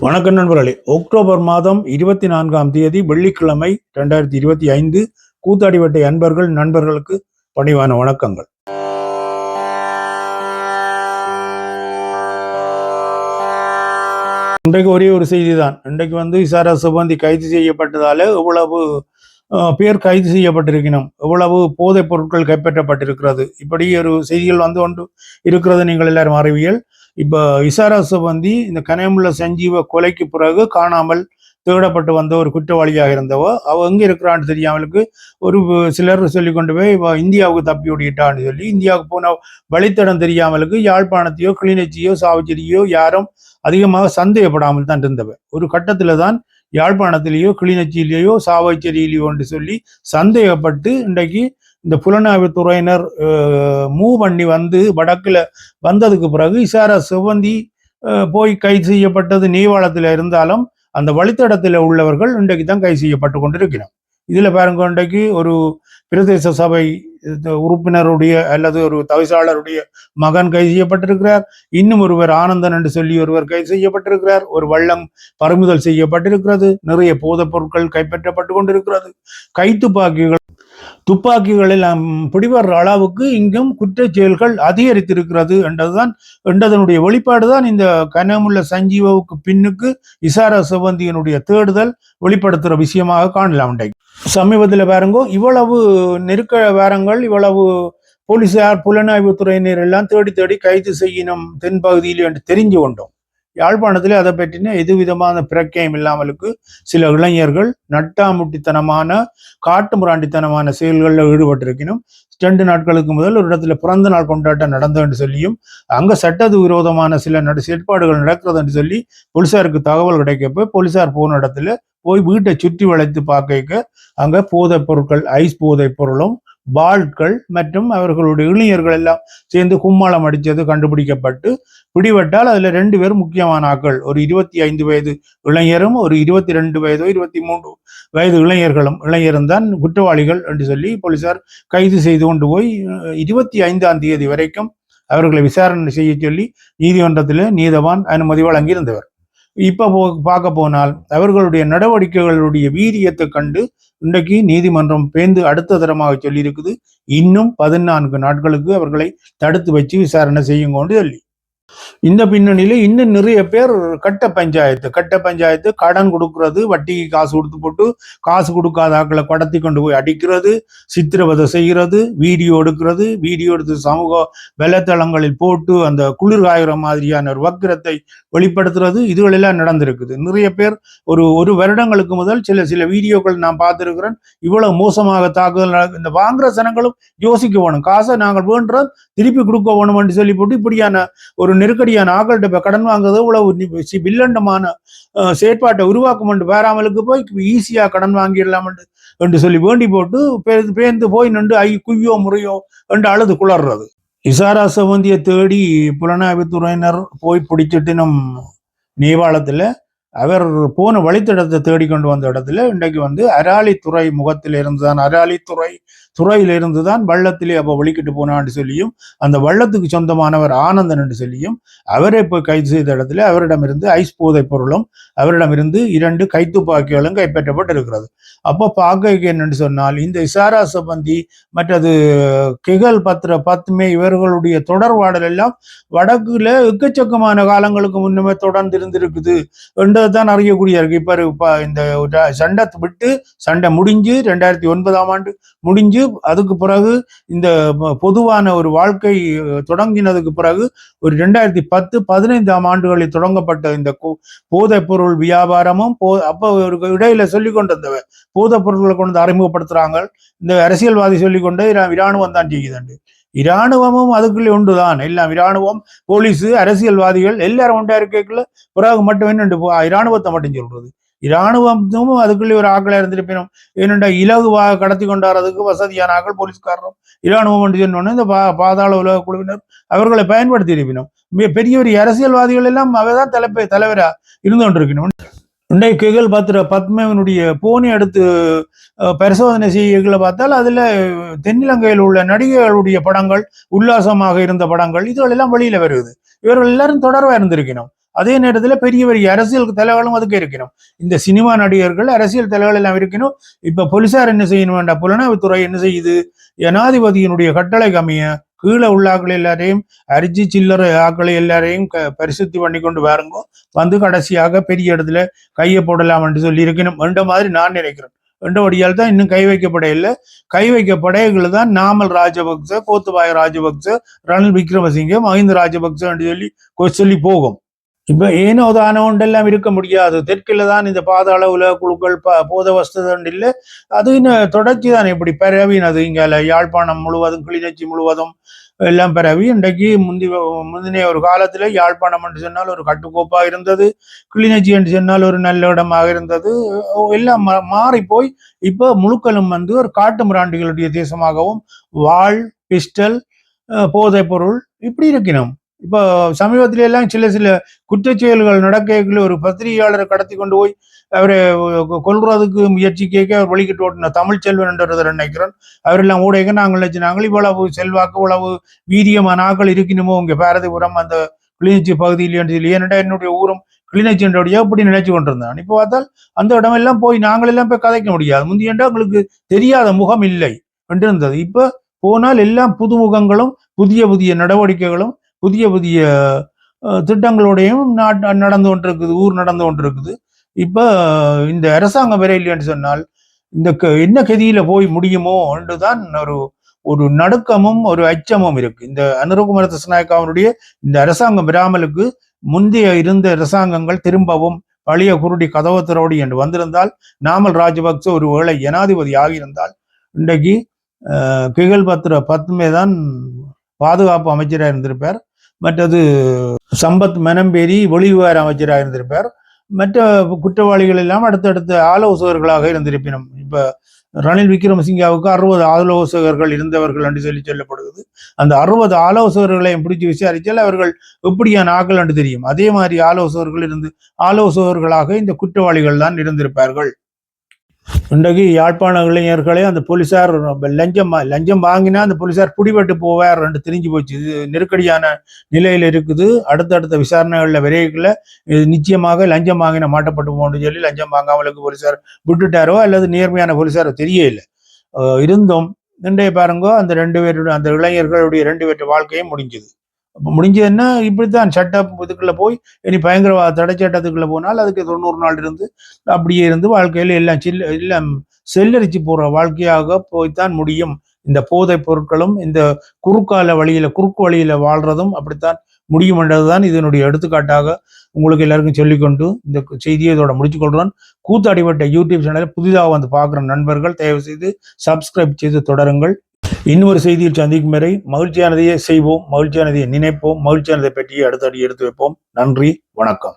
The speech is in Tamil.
வணக்கம் நண்பர்களே. அக்டோபர் மாதம் இருபத்தி நான்காம் தேதி வெள்ளிக்கிழமை ரெண்டாயிரத்தி இருபத்தி ஐந்து கூத்தாடிவட்டை அன்பர்கள் நண்பர்களுக்கு பணிவான வணக்கங்கள். இன்றைக்கு ஒரே ஒரு செய்தி தான் இன்றைக்கு வந்து இசாரா சுபந்தி கைது செய்யப்பட்டதால எவ்வளவு பேர் கைது செய்யப்பட்டிருக்கணும். எவ்வளவு போதைப் பொருட்கள் கைப்பற்றப்பட்டிருக்கிறது. இப்படி ஒரு செய்திகள் வந்து கொண்டு இருக்கிறது நீங்கள் எல்லாரும் அறிவியல். இப்போ இசாரா சுபந்தி இந்த கனேமுள்ள சஞ்சீவ கொலைக்கு பிறகு காணாமல் தேடப்பட்டு வந்த ஒரு குற்றவாளியாக இருந்தவோ அவ எங்கே இருக்கிறான்னு தெரியாமலுக்கு ஒரு சிலர் சொல்லி கொண்டு போய் இந்தியாவுக்கு தப்பி ஓடிட்டான்னு சொல்லி இந்தியாவுக்கு போன வழித்தடம் தெரியாமலுக்கு யாழ்ப்பாணத்தையோ கிளிநொச்சியோ சாவச்சேரியோ யாரும் அதிகமாக சந்தேகப்படாமல் தான் இருந்தவ. ஒரு கட்டத்தில் தான் யாழ்ப்பாணத்திலேயோ கிளிநொச்சியிலேயோ சாவச்சேரியிலேயோ என்று சொல்லி சந்தேகப்பட்டு இன்றைக்கு இந்த புலனாய்வுத்துறையினர் மூவ் பண்ணி வந்து வடக்குல வந்ததுக்கு பிறகு இசாரா சிவந்தி போய் கைது செய்யப்பட்டது நீவாளத்தில் இருந்தாலும் அந்த வழித்தடத்தில் உள்ளவர்கள் இன்றைக்கு தான் கைது செய்யப்பட்டு கொண்டிருக்கிறோம் இதுல பாருங்க இன்றைக்கு ஒரு பிரதேச சபை உறுப்பினருடைய அல்லது ஒரு தவிசாளருடைய மகன் கைது செய்யப்பட்டிருக்கிறார். இன்னும் ஒருவர் ஆனந்தன் என்று சொல்லி ஒருவர் கைது செய்யப்பட்டிருக்கிறார். ஒரு வள்ளம் பறிமுதல் செய்யப்பட்டிருக்கிறது. நிறைய போதைப் பொருட்கள் கைப்பற்றப்பட்டு கொண்டிருக்கிறது. கைத்துப்பாக்கிகள் துப்பாக்கிகளில் எல்லாம் பிடிவர்ற அளவுக்கு இங்கும் குற்ற செயல்கள் அதிகரித்திருக்கிறது என்றதுதான் என்றதனுடைய வெளிப்பாடு தான் இந்த கனமுள்ள சஞ்சீவாவுக்கு பின்னுக்கு இசாரா சிவந்தியனுடைய தேடுதல் வெளிப்படுத்துற விஷயமாக காணலாம் சமீபத்தில் பாருங்க இவ்வளவு நெருக்க வேரங்கள் இவ்வளவு போலீசார் புலனாய்வு துறையினர் எல்லாம் தேடி தேடி கைது செய்யணும் தென்பகுதியில் என்று தெரிஞ்சு கொண்டோம். யாழ்ப்பாணத்திலே அதை பற்றின எது விதமான பிரக்கையும் இல்லாமலுக்கு சில இளைஞர்கள் நட்டாமுட்டித்தனமான காட்டு முராண்டித்தனமான செயல்களில் ஈடுபட்டிருக்கணும் ரெண்டு நாட்களுக்கு முதல் ஒரு இடத்துல பிறந்த நாள் கொண்டாட்டம் நடந்தது என்று சொல்லியும் அங்க சட்டது விரோதமான சில நடு செயற்பாடுகள் நடக்கிறது என்று சொல்லி போலீசாருக்கு தகவல் கிடைக்கப்ப போலீசார் போன இடத்துல போய் வீட்டை சுற்றி வளைத்து பார்க்க அங்க போதைப் பொருட்கள் ஐஸ் போதைப் பொருளும் பால்கள் மற்றும் அவர்களுடைய இளைஞர்கள் எல்லாம் சேர்ந்து கும்மாளம் அடித்தது கண்டுபிடிக்கப்பட்டு பிடிபட்டால் அதுல ரெண்டு பேர் முக்கியமான ஆக்கள் ஒரு இருபத்தி ஐந்து வயது இளைஞரும் ஒரு இருபத்தி ரெண்டு வயதோ இருபத்தி மூன்று வயது இளைஞர்களும். இளைஞரும் தான் குற்றவாளிகள் என்று சொல்லி போலீசார் கைது செய்து கொண்டு போய் இருபத்தி ஐந்தாம் தேதி வரைக்கும் அவர்களை விசாரணை செய்ய சொல்லி நீதிமன்றத்தில் நீதவான் அனுமதி வழங்கியிருந்தவர். இப்போ போ பார்க்க போனால் அவர்களுடைய நடவடிக்கைகளுடைய வீரியத்தை கண்டு இன்றைக்கு நீதிமன்றம் பேந்து அடுத்த தரமாக சொல்லியிருக்குது. இன்னும் பதினான்கு நாட்களுக்கு அவர்களை தடுத்து வச்சு விசாரணை செய்யுங்கன்னு சொல்லி. இந்த பின்னணியில இன்னும் நிறைய பேர் கட்ட பஞ்சாயத்து கட்ட பஞ்சாயத்து கடன் கொடுக்கறது வட்டிக்கு காசு கொடுத்து போட்டு காசு கொடுக்காத ஆக்களை கடத்தி கொண்டு போய் அடிக்கிறது சித்திரவதை செய்கிறது வீடியோ எடுக்கிறது வீடியோ எடுத்து சமூக வலைத்தளங்களில் போட்டு அந்த குளிர் காயுற மாதிரியான ஒரு வக்கிரத்தை வெளிப்படுத்துறது இதுகளெல்லாம் நடந்திருக்குது. நிறைய பேர் ஒரு ஒரு வருடங்களுக்கு முதல் சில சில வீடியோக்கள் நான் பார்த்திருக்கிறேன். இவ்வளவு மோசமாக தாக்குதல் இந்த வாங்குற சனங்களும் யோசிக்க வேணும். காசை நாங்கள் வேண்டுறோம் திருப்பி கொடுக்க வேணும்னு சொல்லி போட்டு இப்படியான ஒரு நெருக்கடியான ஆக்கள்கிட்ட இப்ப கடன் வாங்குறது இவ்வளவு வில்லண்டமான செயற்பாட்டை உருவாக்கும் பேராமலுக்கு போய் ஈஸியா கடன் வாங்கிடலாம் என்று சொல்லி வேண்டி போட்டு பேர்ந்து போய் நின்று ஐ குய்யோ முறையோ என்று அழுது குளர்றது. இசாரா சவந்தியை தேடி புலனாய்வுத்துறையினர் போய் பிடிச்சிட்டு நம் நேபாளத்துல அவர் போன வழித்தடத்தை தேடிக்கொண்டு வந்த இடத்துல இன்றைக்கு வந்து அராலித்துறை முகத்தில் இருந்துதான் அராலித்துறை துறையில இருந்துதான் வள்ளத்திலே அப்போ வெளிக்கிட்டு போனான்னு சொல்லியும் அந்த வள்ளத்துக்கு சொந்தமானவர் ஆனந்தன் என்று சொல்லியும் அவரை போய் கைது செய்த இடத்துல அவரிடமிருந்து ஐஸ் போதைப் பொருளும் அவரிடமிருந்து இரண்டு கைத்துப்பாக்கிகளும் கைப்பற்றப்பட்டிருக்கிறது. அப்போ பார்க்க என்னென்னு சொன்னால் இந்த இசாரா சம்பந்தி மற்றது கிகல் பத்திர பத்மே இவர்களுடைய தொடர்பாடல் எல்லாம் வடக்குல எக்கச்சக்கமான காலங்களுக்கு முன்னமே தொடர்ந்து இருந்திருக்குது தான் அறியக்கூடிய இருக்கு. இப்ப இப்போ இந்த சண்டை விட்டு சண்டை முடிஞ்சு ரெண்டாயிரத்தி ஒன்பதாம் ஆண்டு முடிஞ்சு அதுக்கு பிறகு இந்த பொதுவான ஒரு வாழ்க்கை தொடங்கினதுக்கு பிறகு ஒரு ரெண்டாயிரத்தி பத்து பதினைந்தாம் ஆண்டுகளில் தொடங்கப்பட்ட இந்த போதைப் பொருள் வியாபாரமும் போ அப்போ ஒரு இடையில சொல்லி கொண்டு வந்தவ போதைப் பொருட்களை கொண்டு வந்து அறிமுகப்படுத்துறாங்க. இந்த அரசியல்வாதி சொல்லிக்கொண்டு இராணுவம் தான் செய்யுதுண்டு இராணுவமும் அதுக்குள்ளே உண்டுதான் எல்லாம் இராணுவம் போலீஸ் அரசியல்வாதிகள் எல்லாரும் உண்டா இருக்கக்குள்ள பிறகு மட்டும் என்னண்டு இராணுவத்தை மட்டும் சொல்றது. இராணுவமும் அதுக்குள்ளே ஒரு ஆக்களை இருந்திருப்பினும் என்னென்ன இலகுவாக கடத்தி கொண்டாடுறதுக்கு வசதியான ஆக்கள் போலீஸ்காரரும் இராணுவம் என்று சொன்னோன்னு இந்த பா பாதாள உலக குழுவினர் அவர்களை பயன்படுத்தி இருப்பினும் பெரிய பெரிய அரசியல்வாதிகள் எல்லாம் அவதான் தலைப்பை தலைவராக இருந்து கொண்டிருக்கணும் இன்றைய கிகல் பத்திர பத்மவனுடைய போனி அடுத்து பரிசோதனை செய்யலை பார்த்தால் அதுல தென்னிலங்கையில் உள்ள நடிகைகளுடைய படங்கள் உல்லாசமாக இருந்த படங்கள் இதுகள் எல்லாம் வெளியில வருது. இவர்கள் எல்லாரும் தொடர்பா இருந்திருக்கணும். அதே நேரத்துல பெரிய பெரிய அரசியல் தலைவர்களும் அதுக்கு இருக்கணும். இந்த சினிமா நடிகர்கள் அரசியல் தலைவர்கள் எல்லாம் இருக்கணும். இப்ப போலீசார் என்ன செய்யணும் வேண்டாம் புலனாய்வுத்துறை என்ன செய்யுது? ஜனாதிபதியினுடைய கட்டளை கம்மிய கீழே உள்ள ஆக்கள் எல்லாரையும் அரிஜி சில்லறை ஆக்களை எல்லாரையும் க பரிசுத்தி பண்ணி கொண்டு வாருங்க. வந்து கடைசியாக பெரிய இடத்துல கையை போடலாம் என்று சொல்லி இருக்கணும் என்ற மாதிரி நான் நினைக்கிறேன். என்றபடியால் தான் இன்னும் கை வைக்கப்படையில்லை கை வைக்கப்படையங்கள் தான் நாமல் ராஜபக்ச கோத்துபாய ராஜபக்ச ரணில் விக்ரமசிங்க மஹிந்த ராஜபக்ச என்று சொல்லி சொல்லி போகும். இப்ப ஏனோ தானோ ஒன்றெல்லாம் இருக்க முடியாது. தெற்கில் தான் இந்த பாதாள உலக குழுக்கள் ப போத வஸ்துதண்டு இல்லை. அது இன்னும் தொடர்ச்சி தான். இப்படி பரவினது இங்கே யாழ்ப்பாணம் முழுவதும் கிளிநொச்சி முழுவதும் எல்லாம் பரவி இன்றைக்கு முந்தி முந்தின ஒரு காலத்துல யாழ்ப்பாணம் என்று சொன்னால் ஒரு கட்டுக்கோப்பாக இருந்தது. கிளிநொச்சி என்று சொன்னால் ஒரு நல்ல இடமாக இருந்தது. எல்லாம் மா- மாறி போய் இப்போ முழுக்களும் வந்து ஒரு காட்டு மிராண்டிகளுடைய தேசமாகவும் வாள் பிஸ்டல் அஹ், போதைப் பொருள் இப்படி இருக்கணும் இப்போ சமீபத்தில எல்லாம் சில சில குற்றச்செயல்கள் நடக்கல ஒரு பத்திரிகையாளரை கடத்தி கொண்டு போய் அவரை கொ- கொல்றதுக்கு முயற்சி கேட்க அவர் வெளிக்கிட்டு ஓட்டின தமிழ் செல்வன் என்றதை நினைக்கிறோம் அவரெல்லாம் ஊடக நாங்கள் நினைச்சு நாங்கள் இவ்வளவு செல்வாக்கு இவ்வளவு வீரியமான ஆக்கள் இருக்கணுமோ உங்க பாரதிபுரம் அந்த கிளிநொச்சி பகுதியில் என்று ஏனென்றா என்னுடைய ஊரும் கிளிநொச்சி என்றுடைய அப்படி நினைச்சு கொண்டிருந்தான். இப்போ பார்த்தால் அந்த இடமெல்லாம் போய் நாங்களெல்லாம் போய் கதைக்க முடியாது. முந்தியண்டா உங்களுக்கு தெரியாத முகம் இல்லை என்று இருந்தது இப்போ போனால் எல்லாம் புதுமுகங்களும் புதிய புதிய நடவடிக்கைகளும் புதிய புதிய திட்டங்களோடையும் நாட் நடந்து கொண்டிருக்குது ஊர் நடந்து கொண்டிருக்குது. இப்போ இந்த அரசாங்கம் வரையில் சொன்னால் இந்த க- என்ன கதியில போய் முடியுமோ என்றுதான் ஒரு ஒரு நடுக்கமும் ஒரு அச்சமும் இருக்கு. இந்த அனுரகுமார திசுநாயக்காவனுடைய இந்த அரசாங்கம் விராமலுக்கு முந்தைய இருந்த அரசாங்கங்கள் திரும்பவும் பழைய குருடி கதவத்திரோடி என்று வந்திருந்தால் நாமல் ராஜபக்ச ஒரு வேளை ஜனாதிபதி ஆகியிருந்தால் இன்றைக்கு அஹ், கிகல் பத்ர பத்மே தான் பாதுகாப்பு அமைச்சராக இருந்திருப்பார். மற்றது சம்பத் மனம்பேரி வெளிவிவகார அமைச்சராக இருந்திருப்பார். மற்ற குற்றவாளிகள் எல்லாம் அடுத்தடுத்த ஆலோசகர்களாக இருந்திருப்பினும் இப்போ ரணில் விக்ரமசிங்காவுக்கு அறுபது ஆலோசகர்கள் இருந்தவர்கள் என்று சொல்லி சொல்லப்படுகிறது. அந்த அறுபது ஆலோசகர்களையும் பிடிச்சு விசாரித்தால் அவர்கள் எப்படியான ஆக்கள் என்று தெரியும். அதே மாதிரி ஆலோசகர்கள் இருந்து ஆலோசகர்களாக இந்த குற்றவாளிகள் தான் இருந்திருப்பார்கள். இன்றைக்கு யாழ்ப்பாண இளைஞர்களே அந்த போலீசார் லஞ்சம் லஞ்சம் வாங்கினா அந்த போலீசார் பிடிபட்டு போவார் என்று தெரிஞ்சு போச்சு. இது நெருக்கடியான நிலையில இருக்குது. அடுத்தடுத்த விசாரணைகள்ல விரைவில் இது நிச்சயமாக லஞ்சம் வாங்கின மாட்டப்பட்டு போகணும்னு சொல்லி லஞ்சம் வாங்காமலுக்கு போலீசார் விட்டுட்டாரோ அல்லது நேர்மையான போலீசாரோ தெரியல. இருந்தும் இன்றைய பாருங்க அந்த ரெண்டு பேருடைய அந்த இளைஞர்களுடைய ரெண்டு பேருடைய வாழ்க்கையும் முடிஞ்சுது. முடிஞ்சதுன்னா இப்படித்தான் சட்டம் இதுக்குள்ள போய் இனி பயங்கரவாத தடை சட்டத்துக்குள்ள போனால் அதுக்கு தொண்ணூறு நாள் இருந்து அப்படியே இருந்து வாழ்க்கையில எல்லாம் சில்ல எல்லாம் செல்லரிச்சு போற வாழ்க்கையாக போய்த்தான் முடியும். இந்த போதைப் பொருட்களும் இந்த குறுக்கால வழியில குறுக்கு வழியில வாழ்றதும் அப்படித்தான் முடியும் என்றதுதான் இதனுடைய எடுத்துக்காட்டாக உங்களுக்கு எல்லாருக்கும் சொல்லிக்கொண்டு இந்த செய்தியை இதோட முடிச்சுக்கொள்கிறோம் கூத்தாடிப்பட்ட யூடியூப் சேனலை புதிதாக வந்து பார்க்குற நண்பர்கள் தயவு செய்து சப்ஸ்கிரைப் செய்து தொடருங்கள். இன்னொரு செய்தியில் சந்திக்கும் வரை மகிழ்ச்சியானதையே செய்வோம் மகிழ்ச்சியானதையே நினைப்போம் மகிழ்ச்சியானதை அடுத்த அடுத்தடி எடுத்து வைப்போம். நன்றி வணக்கம்.